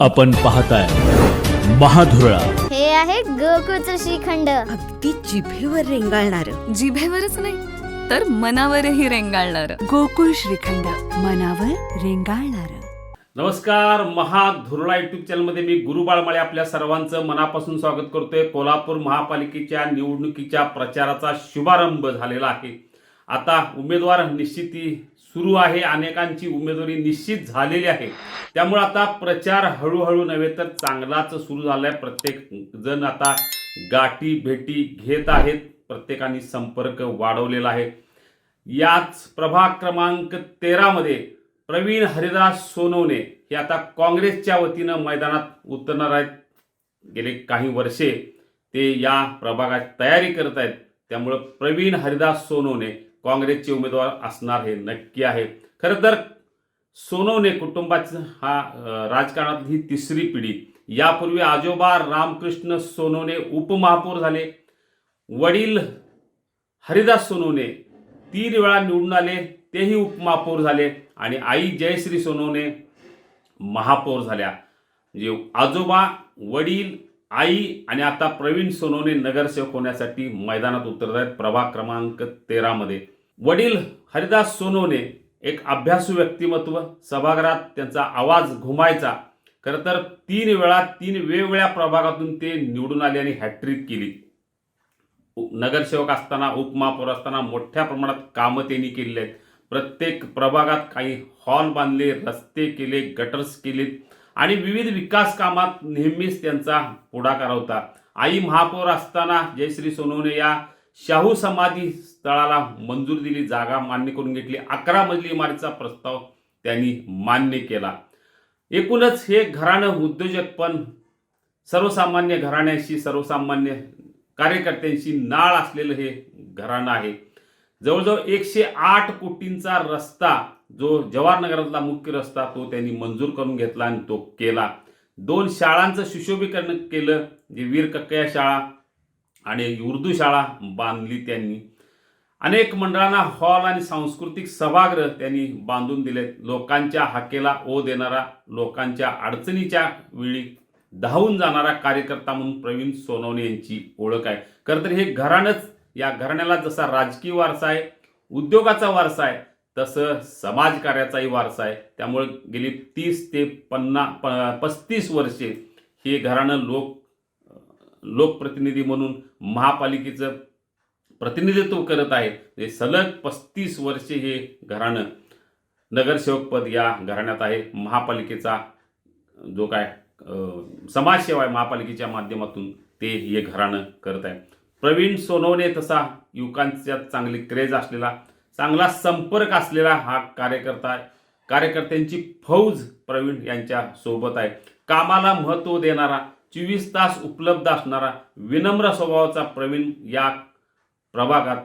आपण पाहताय महाधुरळा. हे आहे गोकुळचं श्रीखंड. अगदी जिभेवर रेंगाळणार. जिभेवरच नाही तर मनावरही रेंगाळणार. गोकुळ श्रीखंड मनावर रेंगाळणार. नमस्कार महाधुरळा युट्यूब चॅनलमध्ये मी गुरु बाळमाळे आपल्या सर्वांचं मनापासून स्वागत करतोय. कोल्हापूर महापालिकेच्या निवडणुकीच्या प्रचाराचा शुभारंभ झालेला आहे. आता उमेदवार निश्चिती सुरू आहे. अनेकांची उमेदवारी निश्चित झालेली आहे. त्यामुळे आता प्रचार हळूहळू नव्हे तर चांगलाच सुरू झालाय. प्रत्येक जण आता गाठी भेटी घेत आहेत. प्रत्येकाने संपर्क वाढवलेला आहे. याच प्रभाग क्रमांक तेरामध्ये प्रवीण हरिदास सोनवणे हे आता काँग्रेसच्या वतीनं मैदानात उतरणार आहेत. गेले काही वर्षे ते या प्रभागात तयारी करत आहेत. त्यामुळं प्रवीण हरिदास सोनवणे काँग्रेसचे उमेदवार असणार हे नक्की आहे. खरं तर सोनवणे कुटुंबाचं हा राजकारणातली राजकारणात ही तिसरी पिढी. यापूर्वी आजोबा रामकृष्ण सोनवणे उपमहापौर झाले. वडील हरिदास सोनवणे तीन वेळा निवडून आले तेही उपमहापौर झाले आणि आई जयश्री सोनवणे महापौर झाल्या. म्हणजे आजोबा वडील आई आणि आता प्रवीण सोनवणे नगरसेवक होण्यासाठी मैदानात उतरत आहेत. प्रभाग क्रमांक तेरामध्ये. वडील हरिदास सोनवणे एक अभ्यासू व्यक्तिमत्व सभागृहात त्यांचा आवाज घुमायचा. खरं तर तीन वेळा तीन वेगवेगळ्या प्रभागातून ते निवडून आले आणि हॅट्रिक केली. नगरसेवक असताना उपमहापौर असताना मोठ्या प्रमाणात कामं त्यांनी केलेली आहेत. प्रत्येक प्रभागात काही हॉल बांधले रस्ते केले गटर्स केलेत. आणि विविध विकास कामात नेहमीच त्यांचा पुढाकार होता. आई महापौर असताना जयश्री सोनवणे या शाहू समाधी स्थळाला मंजूर दिली जागा मान्य करून घेतली. अकरा मजली इमारतीचा प्रस्ताव त्यांनी मान्य केला. एकूणच हे घराणं उद्योजक पण सर्वसामान्य घराण्याशी सर्वसामान्य कार्यकर्त्यांशी नाळ असलेलं हे घराणं आहे. जवळजवळ एकशे आठ कोटींचा रस्ता जो जवाहरनगरातला मुख्य रस्ता तो त्यांनी मंजूर करून घेतला आणि तो केला. दोन शाळांचं सुशोभीकरण केलं जे वीर कक्कया शाळा आणि उर्दू शाळा बांधली त्यांनी. अनेक मंडळांना हॉल आणि सांस्कृतिक सभागृह त्यांनी बांधून दिलेत लोकांच्या हाकेला ओ देणारा लोकांच्या अडचणीच्या वेळी धावून जाणारा कार्यकर्ता म्हणून प्रवीण सोनवणे यांची ओळख आहे. खरं तर हे घराणंच या घराण्याला जसा राजकीय वारसा आहे उद्योगाचा वारसा आहे तसं समाजकार्याचाही वारसा आहे. त्यामुळे गेली तीस ते पन्ना प पस्तीस वर्षे हे घराणं लोक लोकप्रतिनिधी म्हणून महापालिकेचं प्रतिनिधित्व करत आहे. हे सलग पस्तीस वर्षे हे घराणं नगरसेवकपद या घराण्यात आहे. महापालिकेचा जो काय समाजसेवा आहे महापालिकेच्या माध्यमातून ते हे घराणं करत आहे. प्रवीण सोनवणे तसा युवकांच्या चांगली क्रेज असलेला चांगला संपर्क असलेला हा कार्यकर्ता आहे. कार्यकर्त्यांची फौज प्रवीण यांच्या सोबत आहे. कामाला महत्त्व देणारा चोवीस तास उपलब्ध असणारा विनम्र स्वभावाचा प्रवीण या प्रभागात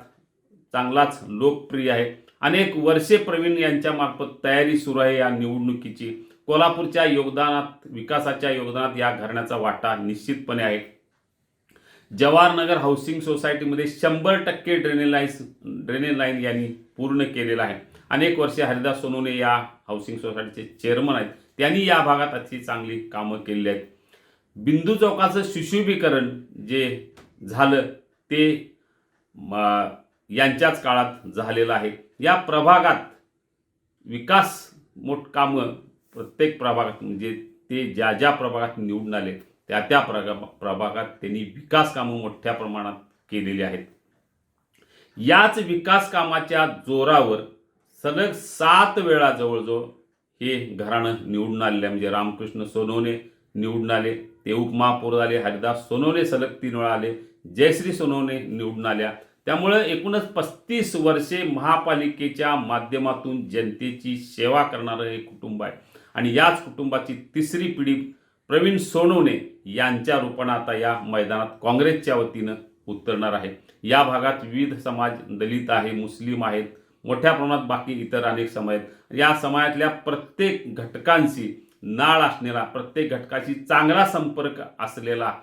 चांगलाच लोकप्रिय आहे. अनेक वर्षे प्रवीण यांच्या मार्फत तयारी सुरू आहे. या निवडणुकीची कोल्हापूरच्या योगदानात विकासाच्या योगदानात या घराण्याचा वाटा निश्चितपणे आहे. जवाहरनगर हाऊसिंग सोसायटीमध्ये शंभर टक्के ड्रेनेज लाईन ड्रेनेज लाईन यांनी पूर्ण केलेला आहे. अनेक वर्षे हरिदास सोनोने या हाऊसिंग सोसायटीचे चेअरमन आहेत. त्यांनी या भागात अति चांगली कामं केलेली आहेत. बिंदू चौकाचं सुशोभीकरण जे झालं ते यांच्याच काळात झालेलं आहे. या प्रभागात विकास मोठ कामं प्रत्येक प्रभागात म्हणजे ते ज्या ज्या प्रभागात निवडून आले त्या त्या प्रगा प्रभागात त्यांनी विकास कामं मोठ्या प्रमाणात केलेली आहेत. याच विकास कामाच्या जोरावर सलग सात वेळा जवळजवळ हे घराणं निवडून आलेलं आहे म्हणजे रामकृष्ण सोनवणे निवडून आले. ते उपमहापौर झाले हरिदास सोनवणे सलग तीन वेळा आले. जयश्री सोनवणे निवडून आल्या. त्यामुळं एकूणच पस्तीस वर्षे महापालिकेच्या माध्यमातून जनतेची सेवा करणारं हे कुटुंब आहे. आणि याच कुटुंबाची तिसरी पिढी प्रवीण सोनवणे यांच्या रूपानं आता या मैदानात काँग्रेसच्या वतीनं उतरणार आहे. या भागात विविध समाज दलित आहे मुस्लिम आहेत मोठ्या प्रमाणात बाकी इतर अनेक समाज आहेत. या समाजातल्या प्रत्येक घटकांशी नाळ असलेला प्रत्येक घटकाशी चांगला संपर्क असलेला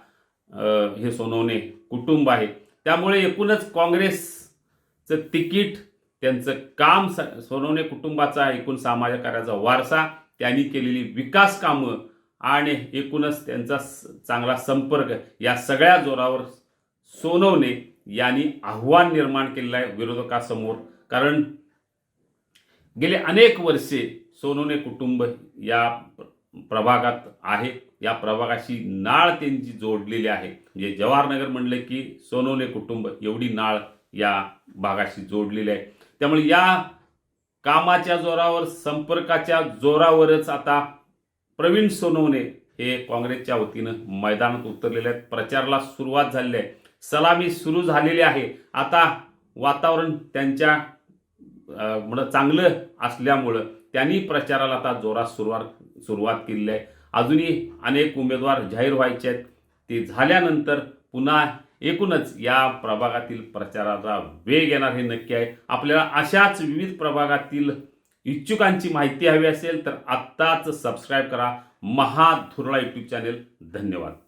हे सोनवणे कुटुंब आहे. त्यामुळे एकूणच काँग्रेसचं तिकीट त्यांचं काम स- सोनवणे कुटुंबाचा एकूण समाज वारसा त्यांनी केलेली विकास कामं आणि एकूणच त्यांचा स- चांगला संपर्क या सगळ्या जोरावर सोनवणे यांनी आव्हान निर्माण केलेलं आहे विरोधकासमोर. कारण गेले अनेक वर्षे सोनोने कुटुंब या प्र- प्रभागात आहे. या प्रभागाशी नाळ त्यांची जोडलेली आहे. म्हणजे जवाहरनगर म्हणलं की सोनोने कुटुंब एवढी नाळ या भागाशी जोडलेली आहे. त्यामुळे या कामाच्या जोरावर संपर्काच्या जोरावरच आता प्रवीण सोनवणे हे काँग्रेसच्या वतीनं मैदानात उतरलेले आहेत. प्रचाराला सुरुवात झालेली आहे. सलामी सुरू झालेली आहे. आता वातावरण त्यांच्या अ, चांगलं असल्यामुळं त्यांनी प्रचाराला आता जोरात सुरुवात सुरुवात केलेली आहे. अजूनही अनेक उमेदवार जाहीर व्हायचे आहेत. ते झाल्यानंतर पुन्हा एकूणच या प्रभागातील प्रचाराचा वेग येणार हे नक्की आहे. आपल्याला अशाच विविध प्रभागातील इच्छुकांची माहिती हवी असेल तर आत्ताच सबस्क्राईब करा. महाधुरळा यूट्यूब चॅनेल धन्यवाद.